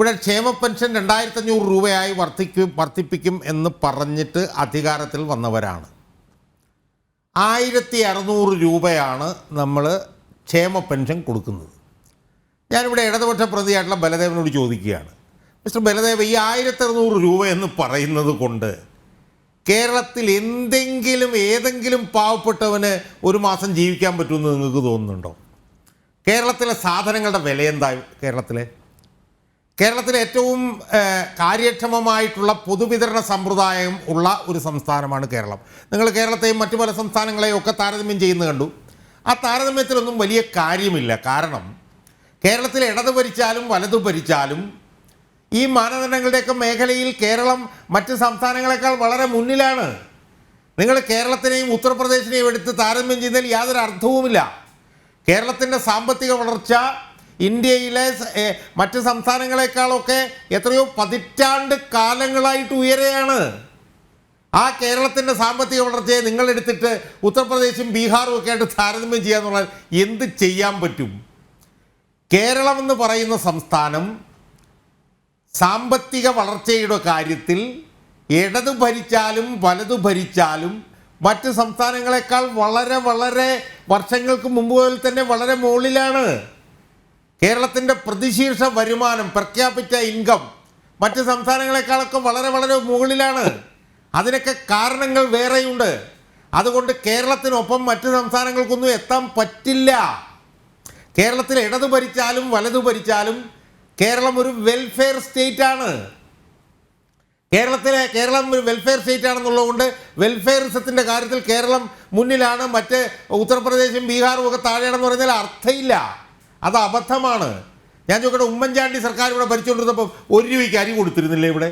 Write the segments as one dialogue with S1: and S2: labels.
S1: ഇവിടെ ക്ഷേമ പെൻഷൻ രണ്ടായിരത്തി അഞ്ഞൂറ് രൂപയായി വർദ്ധിക്കും വർദ്ധിപ്പിക്കും എന്ന് പറഞ്ഞിട്ട് അധികാരത്തിൽ വന്നവരാണ്. ആയിരത്തി അറുന്നൂറ് രൂപയാണ് നമ്മൾ ക്ഷേമ പെൻഷൻ കൊടുക്കുന്നത്. ഞാനിവിടെ ഇടതുപക്ഷ പ്രതിയായിട്ടുള്ള ബലദേവനോട് ചോദിക്കുകയാണ്. മിസ്റ്റർ ബലദേവ് ഈ ആയിരത്തി അറുന്നൂറ് രൂപ എന്ന് പറയുന്നത് കൊണ്ട് കേരളത്തിൽ എന്തെങ്കിലും ഏതെങ്കിലും പാവപ്പെട്ടവന് ഒരു മാസം ജീവിക്കാൻ പറ്റുമെന്ന് നിങ്ങൾക്ക് തോന്നുന്നുണ്ടോ? കേരളത്തിലെ സാധനങ്ങളുടെ വില എന്താ കേരളത്തിലെ കേരളത്തിലെ ഏറ്റവും കാര്യക്ഷമമായിട്ടുള്ള പൊതുവിതരണ സമ്പ്രദായം ഉള്ള ഒരു സംസ്ഥാനമാണ് കേരളം. നിങ്ങൾ കേരളത്തെയും മറ്റു പല സംസ്ഥാനങ്ങളെയും ഒക്കെ താരതമ്യം ചെയ്യുന്നത് കണ്ടു. ആ താരതമ്യത്തിലൊന്നും വലിയ കാര്യമില്ല. കാരണം കേരളത്തിൽ ഇടത് ഭരിച്ചാലും വലതു ഭരിച്ചാലും ഈ മാനദണ്ഡങ്ങളുടെയൊക്കെ മേഖലയിൽ കേരളം മറ്റ് സംസ്ഥാനങ്ങളെക്കാൾ വളരെ മുന്നിലാണ്. നിങ്ങൾ കേരളത്തിനെയും ഉത്തർപ്രദേശിനെയും എടുത്ത് താരതമ്യം ചെയ്താൽ യാതൊരു അർത്ഥവുമില്ല. കേരളത്തിന്റെ സാമ്പത്തിക വളർച്ച ഇന്ത്യയിലെ മറ്റ് സംസ്ഥാനങ്ങളെക്കാളൊക്കെ എത്രയോ പതിറ്റാണ്ട് കാലങ്ങളായിട്ട് ഉയരെയാണ്. ആ കേരളത്തിന്റെ സാമ്പത്തിക വളർച്ചയെ നിങ്ങളെടുത്തിട്ട് ഉത്തർപ്രദേശും ബീഹാറും ഒക്കെ ആയിട്ട് താരതമ്യം ചെയ്യാന്നുള്ള എന്ത് ചെയ്യാൻ പറ്റും? കേരളം എന്ന് പറയുന്ന സംസ്ഥാനം സാമ്പത്തിക വളർച്ചയുടെ കാര്യത്തിൽ ഇടതു ഭരിച്ചാലും വലതു ഭരിച്ചാലും മറ്റ് സംസ്ഥാനങ്ങളെക്കാൾ വളരെ വളരെ വർഷങ്ങൾക്ക് മുമ്പ് തന്നെ വളരെ മുകളിലാണ്. കേരളത്തിന്റെ പ്രതിശീർഷ വരുമാനം പ്രഖ്യാപിച്ച ഇൻകം മറ്റ് സംസ്ഥാനങ്ങളെക്കാളൊക്കെ വളരെ വളരെ മുകളിലാണ്. അതിനൊക്കെ കാരണങ്ങൾ വേറെയുണ്ട്. അതുകൊണ്ട് കേരളത്തിനൊപ്പം മറ്റ് സംസ്ഥാനങ്ങൾക്കൊന്നും എത്താൻ പറ്റില്ല. കേരളത്തിൽ ഇടതു ഭരിച്ചാലും വലതു ഭരിച്ചാലും കേരളം ഒരു വെൽഫെയർ സ്റ്റേറ്റ് ആണ്. കേരളത്തിലെ കേരളം ഒരു വെൽഫെയർ സ്റ്റേറ്റ് ആണെന്നുള്ളതുകൊണ്ട് വെൽഫെയറിസത്തിന്റെ കാര്യത്തിൽ കേരളം മുന്നിലാണ്. മറ്റ് ഉത്തർപ്രദേശും ബീഹാറും ഒക്കെ താഴെയാണെന്ന് പറഞ്ഞാൽ അർത്ഥമില്ല. അത് അബദ്ധമാണ്. ഞാൻ ചോദിക്കട്ടെ ഉമ്മൻചാണ്ടി സർക്കാർ ഇവിടെ ഭരിച്ചുകൊണ്ടിരുന്നപ്പോൾ ഒരു രൂപയ്ക്ക് അരി കൊടുത്തിരുന്നില്ലേ ഇവിടെ?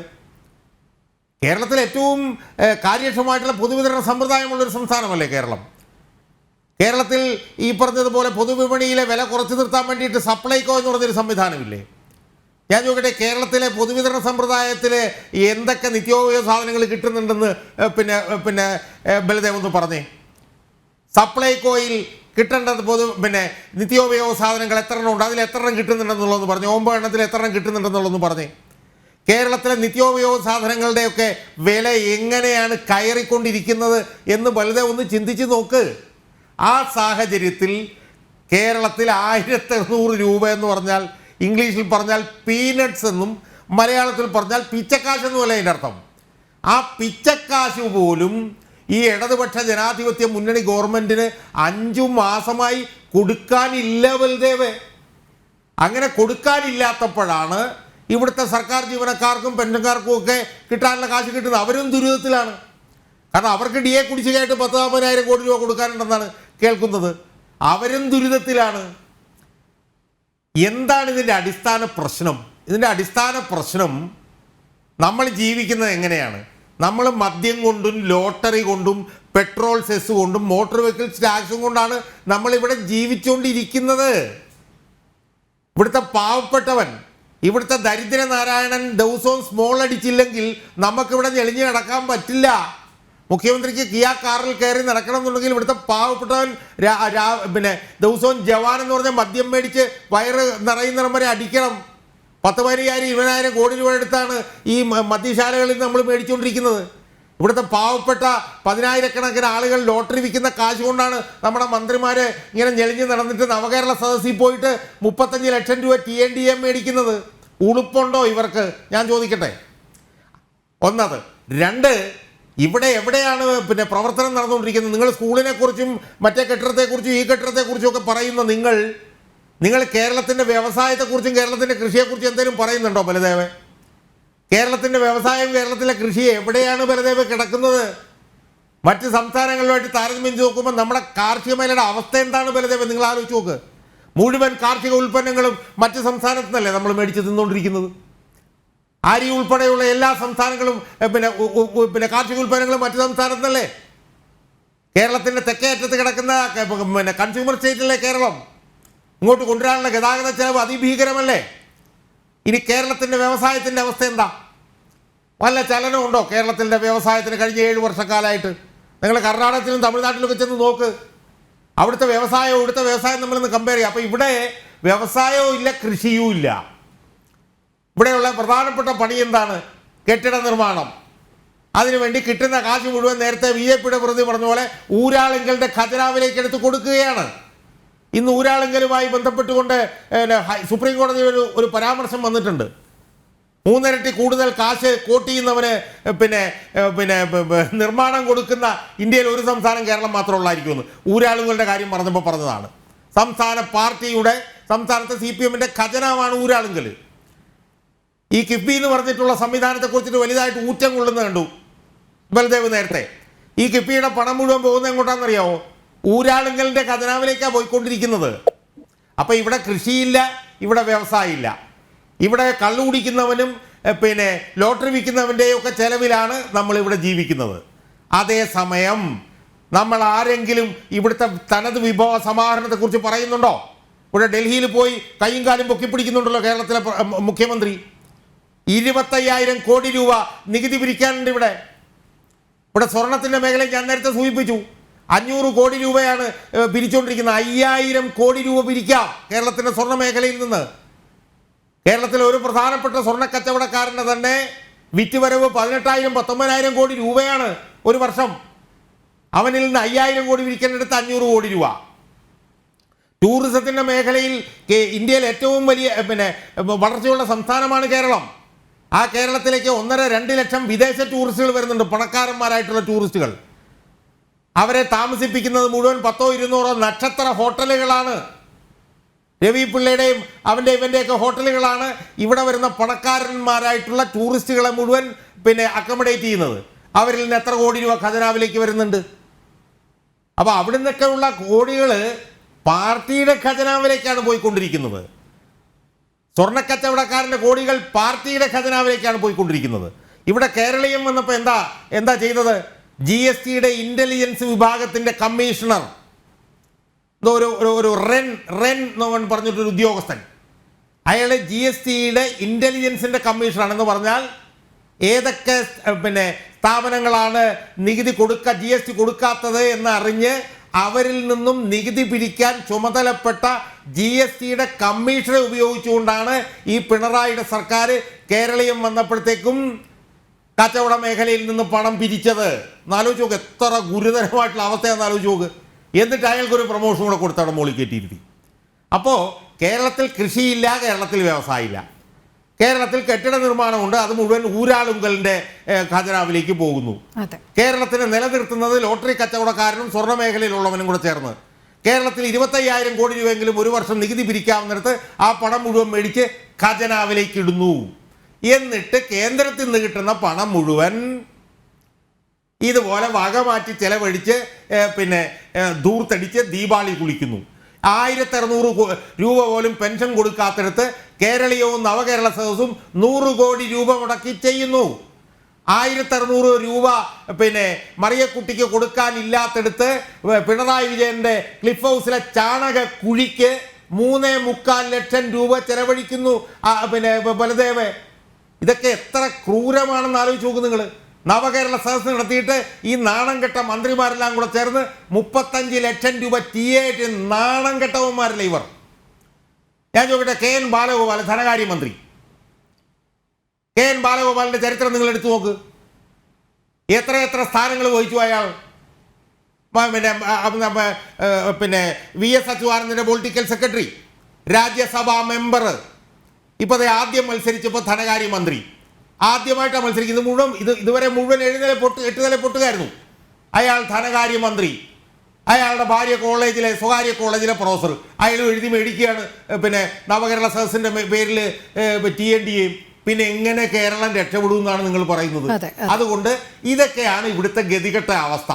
S1: കേരളത്തിൽ ഏറ്റവും കാര്യക്ഷമമായിട്ടുള്ള പൊതുവിതരണ സമ്പ്രദായമുള്ളൊരു സംസ്ഥാനമല്ലേ കേരളം? കേരളത്തിൽ ഈ പറഞ്ഞതുപോലെ പൊതുവിപണിയിലെ വില കുറച്ച് നിർത്താൻ വേണ്ടിയിട്ട് സപ്ലൈകോ എന്ന് പറഞ്ഞൊരു സംവിധാനമില്ലേ? ഞാൻ ചോദിക്കട്ടെ കേരളത്തിലെ പൊതുവിതരണ സമ്പ്രദായത്തിൽ എന്തൊക്കെ നിത്യോപയോഗ സാധനങ്ങൾ കിട്ടുന്നുണ്ടെന്ന് പിന്നെ പിന്നെ ബലദേവ് ഒന്ന് പറഞ്ഞേ. സപ്ലൈകോയിൽ കിട്ടേണ്ടത് പൊതു പിന്നെ നിത്യോപയോഗ സാധനങ്ങൾ എത്ര എണ്ണം ഉണ്ട് അതിൽ എത്ര എണ്ണം കിട്ടുന്നുണ്ടെന്നുള്ളതെന്ന് പറഞ്ഞു. ഒമ്പത് എണ്ണത്തിൽ എത്ര എണ്ണം കിട്ടുന്നുണ്ടെന്നുള്ളതെന്ന് പറഞ്ഞേ. കേരളത്തിലെ നിത്യോപയോഗ സാധനങ്ങളുടെയൊക്കെ വില എങ്ങനെയാണ് കയറിക്കൊണ്ടിരിക്കുന്നത് എന്ന് വലുതെ ഒന്ന് ചിന്തിച്ച് നോക്ക്. ആ സാഹചര്യത്തിൽ കേരളത്തിൽ ആയിരത്തി അറുന്നൂറ് രൂപ എന്ന് പറഞ്ഞാൽ ഇംഗ്ലീഷിൽ പറഞ്ഞാൽ പീനട്സ് എന്നും മലയാളത്തിൽ പറഞ്ഞാൽ പിച്ചക്കാശ് എന്നുമല്ല അതിന്റെ അർത്ഥം? ആ പിച്ചക്കാശ് പോലും ഈ ഇടതുപക്ഷ ജനാധിപത്യ മുന്നണി ഗവൺമെന്റിന് അഞ്ചു മാസമായി കൊടുക്കാനില്ല ബൽദേവ്. അങ്ങനെ കൊടുക്കാനില്ലാത്തപ്പോഴാണ് ഇവിടുത്തെ സർക്കാർ ജീവനക്കാർക്കും പെൻഷൻകാർക്കും ഒക്കെ കിട്ടാനുള്ള കാശ് കിട്ടുന്നത്. അവരും ദുരിതത്തിലാണ്. കാരണം അവർക്ക് ഡി എ കുടിശ്ശികയായിട്ട് പത്ത് നാൽപ്പതിനായിരം കോടി രൂപ കൊടുക്കാനുണ്ടെന്നാണ് കേൾക്കുന്നത്. അവരും ദുരിതത്തിലാണ്. എന്താണ് ഇതിന്റെ അടിസ്ഥാന പ്രശ്നം? ഇതിന്റെ അടിസ്ഥാന പ്രശ്നം നമ്മൾ ജീവിക്കുന്നത് എങ്ങനെയാണ്? നമ്മൾ മദ്യം കൊണ്ടും ലോട്ടറി കൊണ്ടും പെട്രോൾ സെസ് കൊണ്ടും മോട്ടോർ വെഹിക്കിൾ ടാക്സും കൊണ്ടാണ് നമ്മളിവിടെ ജീവിച്ചുകൊണ്ടിരിക്കുന്നത്. ഇവിടുത്തെ പാവപ്പെട്ടവൻ ഇവിടുത്തെ ദരിദ്ര നാരായണൻ ദിവസവും സ്മോൾ അടിച്ചില്ലെങ്കിൽ നമുക്കിവിടെ ഞെളിഞ്ഞ് നടക്കാൻ പറ്റില്ല. മുഖ്യമന്ത്രിക്ക് കിയാ കാറിൽ കയറി നടക്കണം എന്നുണ്ടെങ്കിൽ ഇവിടുത്തെ പാവപ്പെട്ടവൻ പിന്നെ ദിവസവും ജവാൻ എന്ന് പറഞ്ഞ മദ്യം മേടിച്ച് വയറ് നിറയുന്നിടം വരെ അടിക്കണം. പത്ത് പതിനയ്യായിരം ഇരുപതിനായിരം കോടി രൂപ എടുത്താണ് ഈ മദ്യശാലകളിൽ നമ്മൾ മേടിച്ചുകൊണ്ടിരിക്കുന്നത്. ഇവിടുത്തെ പാവപ്പെട്ട പതിനായിരക്കണക്കിന് ആളുകൾ ലോട്ടറി വിൽക്കുന്ന കാശ് കൊണ്ടാണ് നമ്മുടെ മന്ത്രിമാർ ഇങ്ങനെ ഞെളിഞ്ഞ് നടന്നിട്ട് നവകേരള സദസ്സിൽ പോയിട്ട് മുപ്പത്തഞ്ച് ലക്ഷം രൂപ ടി എൻ ഡി എം മേടിക്കുന്നത്. ഉളുപ്പുണ്ടോ ഇവർക്ക്? ഞാൻ ചോദിക്കട്ടെ. ഒന്നത് രണ്ട് ഇവിടെ എവിടെയാണ് പിന്നെ പ്രവർത്തനം നടന്നുകൊണ്ടിരിക്കുന്നത്? നിങ്ങൾ സ്കൂളിനെ കുറിച്ചും മറ്റേ കെട്ടിടത്തെക്കുറിച്ചും ഈ കെട്ടിടത്തെക്കുറിച്ചും ഒക്കെ പറയുന്ന നിങ്ങൾ നിങ്ങൾ കേരളത്തിന്റെ വ്യവസായത്തെക്കുറിച്ചും കേരളത്തിന്റെ കൃഷിയെക്കുറിച്ചും എന്തെങ്കിലും പറയുന്നുണ്ടോ ബലദേവ്? കേരളത്തിന്റെ വ്യവസായം കേരളത്തിലെ കൃഷി എവിടെയാണ് ബലദേവ് കിടക്കുന്നത്? മറ്റ് സംസ്ഥാനങ്ങളുമായിട്ട് താരതമ്യം നോക്കുമ്പോൾ നമ്മുടെ കാർഷിക മേഖലയുടെ അവസ്ഥ എന്താണ് ബലദേവ്? നിങ്ങൾ ആലോചിച്ച് നോക്ക്. മുഴുവൻ കാർഷിക ഉൽപ്പന്നങ്ങളും മറ്റ് സംസ്ഥാനത്തു നിന്നല്ലേ നമ്മൾ മേടിച്ച് തിന്നുകൊണ്ടിരിക്കുന്നത്? അരി ഉൾപ്പെടെയുള്ള എല്ലാ സംസ്ഥാനങ്ങളും പിന്നെ പിന്നെ കാർഷിക ഉൽപ്പന്നങ്ങളും മറ്റ് നിന്നല്ലേ കേരളത്തിന്റെ തെക്കേ അറ്റത്ത് കിടക്കുന്ന പിന്നെ കൺസ്യൂമർ സ്റ്റേറ്റല്ലേ കേരളം? ഇങ്ങോട്ട് കൊണ്ടുവരാനുള്ള ഗതാഗത ചെലവ് അതിഭീകരമല്ലേ? ഇനി കേരളത്തിന്റെ വ്യവസായത്തിന്റെ അവസ്ഥ എന്താ? വല്ല ചലനമുണ്ടോ കേരളത്തിന്റെ വ്യവസായത്തിന് കഴിഞ്ഞ ഏഴ് വർഷക്കാലമായിട്ട്? നിങ്ങൾ കർണാടകത്തിലും തമിഴ്നാട്ടിലൊക്കെ ചെന്ന് നോക്ക്. അവിടുത്തെ വ്യവസായവും ഇവിടുത്തെ വ്യവസായം നമ്മളിന്ന് കമ്പയർ ചെയ്യുക അപ്പോൾ ഇവിടെ വ്യവസായവും ഇല്ല കൃഷിയും ഇല്ല. ഇവിടെയുള്ള പ്രധാനപ്പെട്ട പണി എന്താണ്? കെട്ടിട നിർമ്മാണം. അതിനുവേണ്ടി കിട്ടുന്ന കാശ് മുഴുവൻ നേരത്തെ ബി ജെ പിയുടെ പ്രതി പറഞ്ഞ പോലെ ഊരാളുകളുടെ ഖജനാവിലേക്ക് എടുത്ത് കൊടുക്കുകയാണ്. ഇന്ന് ഊരാളുങ്കലുമായി ബന്ധപ്പെട്ടുകൊണ്ട് സുപ്രീം കോടതി ഒരു ഒരു പരാമർശം വന്നിട്ടുണ്ട്. മൂന്നിരട്ടി കൂടുതൽ കാശ് കോട്ട് ചെയ്യുന്നവന് പിന്നെ പിന്നെ നിർമ്മാണം കൊടുക്കുന്ന ഇന്ത്യയിൽ ഒരു സംസ്ഥാനം കേരളം മാത്രമുള്ളായിരിക്കുമെന്ന് ഊരാളുകളുടെ കാര്യം പറഞ്ഞപ്പോൾ പറഞ്ഞതാണ്. സംസ്ഥാന പാർട്ടിയുടെ സംസ്ഥാനത്തെ സി പി എമ്മിന്റെ ഖജനാവാണ് ഊരാളുങ്കൽ ഈ കിഫ്ബി എന്ന് പറഞ്ഞിട്ടുള്ള സംവിധാനത്തെ കുറിച്ചിട്ട് വലുതായിട്ട് ഊറ്റം കൊള്ളുന്ന കണ്ടു. ബൽദേവ് നേരത്തെ. ഈ കിഫ്ബിയുടെ പണം മുഴുവൻ പോകുന്നത് എങ്ങോട്ടാണെന്നറിയാമോ ഊരാളുങ്കലിന്റെ ഖജനാവിലേക്കാണ് പോയിക്കൊണ്ടിരിക്കുന്നത്. അപ്പോൾ ഇവിടെ കൃഷിയില്ല ഇവിടെ വ്യവസായമില്ല ഇവിടെ കള്ളു കുടിക്കുന്നവനും പിന്നെ ലോട്ടറി വിൽക്കുന്നവന്റെയൊക്കെ ചെലവിലാണ് നമ്മൾ ഇവിടെ ജീവിക്കുന്നത് അതേസമയം നമ്മൾ ആരെങ്കിലും ഇവിടുത്തെ തനത് വിഭവ സമാഹരണത്തെക്കുറിച്ച് പറയുന്നുണ്ടോ? ഇവിടെ ഡൽഹിയിൽ പോയി കൈയും കാലും പൊക്കി പിടിക്കുന്നുണ്ടല്ലോ കേരളത്തിലെ മുഖ്യമന്ത്രി. ഇരുപത്തയ്യായിരം കോടി രൂപ നികുതി പിരിക്കാനുണ്ട് ഇവിടെ. ഇവിടെ സ്വർണത്തിന്റെ മേഖലയിൽ ഞാൻ നേരത്തെ സൂചിപ്പിച്ചു. അഞ്ഞൂറ് കോടി രൂപയാണ് പിരിച്ചുകൊണ്ടിരിക്കുന്നത് അയ്യായിരം കോടി രൂപ പിരിക്കാം കേരളത്തിന്റെ സ്വർണ മേഖലയിൽ നിന്ന്. കേരളത്തിലെ ഒരു പ്രധാനപ്പെട്ട സ്വർണ കച്ചവടക്കാരന്റെ തന്നെ വിറ്റുവരവ് പതിനെട്ടായിരം പത്തൊമ്പതിനായിരം കോടി രൂപയാണ് ഒരു വർഷം. അവനിൽ നിന്ന് അയ്യായിരം കോടി പിരിക്കേണ്ടടുത്ത് അഞ്ഞൂറ് കോടി രൂപ. ടൂറിസത്തിന്റെ മേഖലയിൽ ഇന്ത്യയിൽ ഏറ്റവും വലിയ പിന്നെ വളർച്ചയുള്ള സംസ്ഥാനമാണ് കേരളം. ആ കേരളത്തിലേക്ക് ഒന്നര രണ്ട് ലക്ഷം വിദേശ ടൂറിസ്റ്റുകൾ വരുന്നുണ്ട് പണക്കാരന്മാരായിട്ടുള്ള ടൂറിസ്റ്റുകൾ. അവരെ താമസിപ്പിക്കുന്നത് മുഴുവൻ പത്തോ ഇരുന്നൂറോ നക്ഷത്ര ഹോട്ടലുകളാണ്. രവി പിള്ളയുടെയും അവന്റെ ഇവന്റെയൊക്കെ ഹോട്ടലുകളാണ് ഇവിടെ വരുന്ന പണക്കാരന്മാരായിട്ടുള്ള ടൂറിസ്റ്റുകളെ മുഴുവൻ പിന്നെ അക്കോമഡേറ്റ് ചെയ്യുന്നത്. അവരിൽ നിന്ന് എത്ര കോടി രൂപ ഖജനാവിലേക്ക് വരുന്നുണ്ട്? അപ്പോൾ അവിടെ നിന്നൊക്കെ ഉള്ള കോടികൾ പാർട്ടിയുടെ ഖജനാവിലേക്കാണ് പോയിക്കൊണ്ടിരിക്കുന്നത്. സ്വർണക്കച്ചവടക്കാരന്റെ കോടികൾ പാർട്ടിയുടെ ഖജനാവിലേക്കാണ് പോയിക്കൊണ്ടിരിക്കുന്നത്. ഇവിടെ കേരളീയം വന്നപ്പോൾ എന്താ എന്താ ചെയ്തത്? ജി എസ് ടിയുടെ ഇന്റലിജൻസ് വിഭാഗത്തിന്റെ കമ്മീഷണർ എന്തോ ഒരു ഒരു റെൻ റെൻ എന്ന് പറഞ്ഞിട്ടൊരു ഉദ്യോഗസ്ഥൻ. അയാൾ ജി എസ് ടിയുടെ ഇന്റലിജൻസിന്റെ കമ്മീഷണറാണെന്ന് പറഞ്ഞാൽ ഏതൊക്കെ പിന്നെ സ്ഥാപനങ്ങളാണ് നികുതി കൊടുക്ക ജി എസ് ടി കൊടുക്കാത്തത് എന്ന് അറിഞ്ഞ് അവരിൽ നിന്നും നികുതി പിരിക്കാൻ ചുമതലപ്പെട്ട ജി എസ് ടിയുടെ കമ്മീഷനെ ഉപയോഗിച്ചുകൊണ്ടാണ് ഈ പിണറായിയുടെ സർക്കാർ കേരളീയം വന്നപ്പോഴത്തേക്കും കച്ചവട മേഖലയിൽ നിന്ന് പണം പിരിച്ചത്. എന്നാലോചിച്ച് നോക്ക് എത്ര ഗുരുതരമായിട്ടുള്ള അവസ്ഥയാണെന്ന് ആലോചിച്ച് നോക്ക്. എന്നിട്ട് അയാൾക്കൊരു പ്രൊമോഷൻ കൂടെ കൊടുത്താണ് മോളി കയറ്റിയിരുത്തി അപ്പോൾ കേരളത്തിൽ കൃഷിയില്ല കേരളത്തിൽ വ്യവസായമില്ല. കേരളത്തിൽ കെട്ടിട നിർമ്മാണമുണ്ട് അത് മുഴുവൻ ഊരാളുങ്കലിന്റെ ഖജനാവിലേക്ക് പോകുന്നു. കേരളത്തിനെ നിലനിർത്തുന്നത് ലോട്ടറി കച്ചവടക്കാരനും സ്വർണ മേഖലയിലുള്ളവനും കൂടെ ചേർന്ന്. കേരളത്തിൽ ഇരുപത്തയ്യായിരം കോടി രൂപയെങ്കിലും ഒരു വർഷം നികുതി പിരിക്കാവുന്നിടത്ത് ആ പണം മുഴുവൻ മേടിച്ച് ഖജനാവിലേക്ക് ഇടുന്നു. എന്നിട്ട് കേന്ദ്രത്തിൽ നിന്ന് കിട്ടുന്ന പണം മുഴുവൻ ഇതുപോലെ വക മാറ്റി ചെലവഴിച്ച് പിന്നെ ദൂർത്തടിച്ച് ദീപാവളി കുളിക്കുന്നു. ആയിരത്തി അറുന്നൂറ് രൂപ പോലും പെൻഷൻ കൊടുക്കാത്തടത്ത് കേരളീയവും നവകേരള സദസ്സും നൂറ് കോടി രൂപ മുടക്കി ചെയ്യുന്നു. ആയിരത്തി അറുന്നൂറ് രൂപ പിന്നെ മറിയക്കുട്ടിക്ക് കൊടുക്കാനില്ലാത്തടുത്ത് പിണറായി വിജയന്റെ ക്ലിഫ് ഹൗസിലെ ചാണക കുഴിക്ക് മൂന്നേ മുക്കാൽ ലക്ഷം രൂപ ചെലവഴിക്കുന്നു. പിന്നെ ബലദേവ് ഇതൊക്കെ എത്ര ക്രൂരമാണെന്ന് ആലോചിച്ച് നോക്കും നിങ്ങൾ നവകേരള സദസ്സ് നടത്തിയിട്ട് ഈ നാണം കെട്ട മന്ത്രിമാരെല്ലാം കൂടെ ചേർന്ന് മുപ്പത്തഞ്ച് ലക്ഷം രൂപ ആയിട്ട് നാണം കെട്ടവന്മാരല്ലേ ഇവർ? ഞാൻ ചോദിക്കട്ടെ കെ എൻ ബാലഗോപാൽ ധനകാര്യമന്ത്രി. കെ എൻ ബാലഗോപാലിന്റെ ചരിത്രം നിങ്ങൾ എടുത്തു നോക്ക്. എത്ര എത്ര സ്ഥാനങ്ങൾ വഹിച്ചു അയാൾ? പിന്നെ പിന്നെ വി എസ് അച്യുതാനന്ദന്റെ പൊളിറ്റിക്കൽ സെക്രട്ടറി രാജ്യസഭാ മെമ്പർ ഇപ്പോൾ അത് ആദ്യം മത്സരിച്ചപ്പോൾ ധനകാര്യമന്ത്രി ആദ്യമായിട്ടാണ് മത്സരിക്കുന്നത്. മുഴുവൻ ഇത് ഇതുവരെ മുഴുവൻ എഴുന്നേലെ പൊട്ട് എട്ട് പൊട്ടുകയായിരുന്നു പൊട്ടുകായിരുന്നു. അയാൾ ധനകാര്യമന്ത്രി അയാളുടെ ഭാര്യ കോളേജിലെ സ്വകാര്യ കോളേജിലെ പ്രൊഫസർ. അയാൾ എഴുതി മേടിക്കുകയാണ്. പിന്നെ നവകേരള സദസ്സിന്റെ പേരിൽ ടി എൻ ഡി എയും പിന്നെ എങ്ങനെ കേരളം രക്ഷപ്പെടും എന്നാണ് നിങ്ങൾ പറയുന്നത്.
S2: അതെ, അതെ.
S1: അതുകൊണ്ട് ഇതൊക്കെയാണ് ഇവിടുത്തെ ഗതികെട്ട അവസ്ഥ.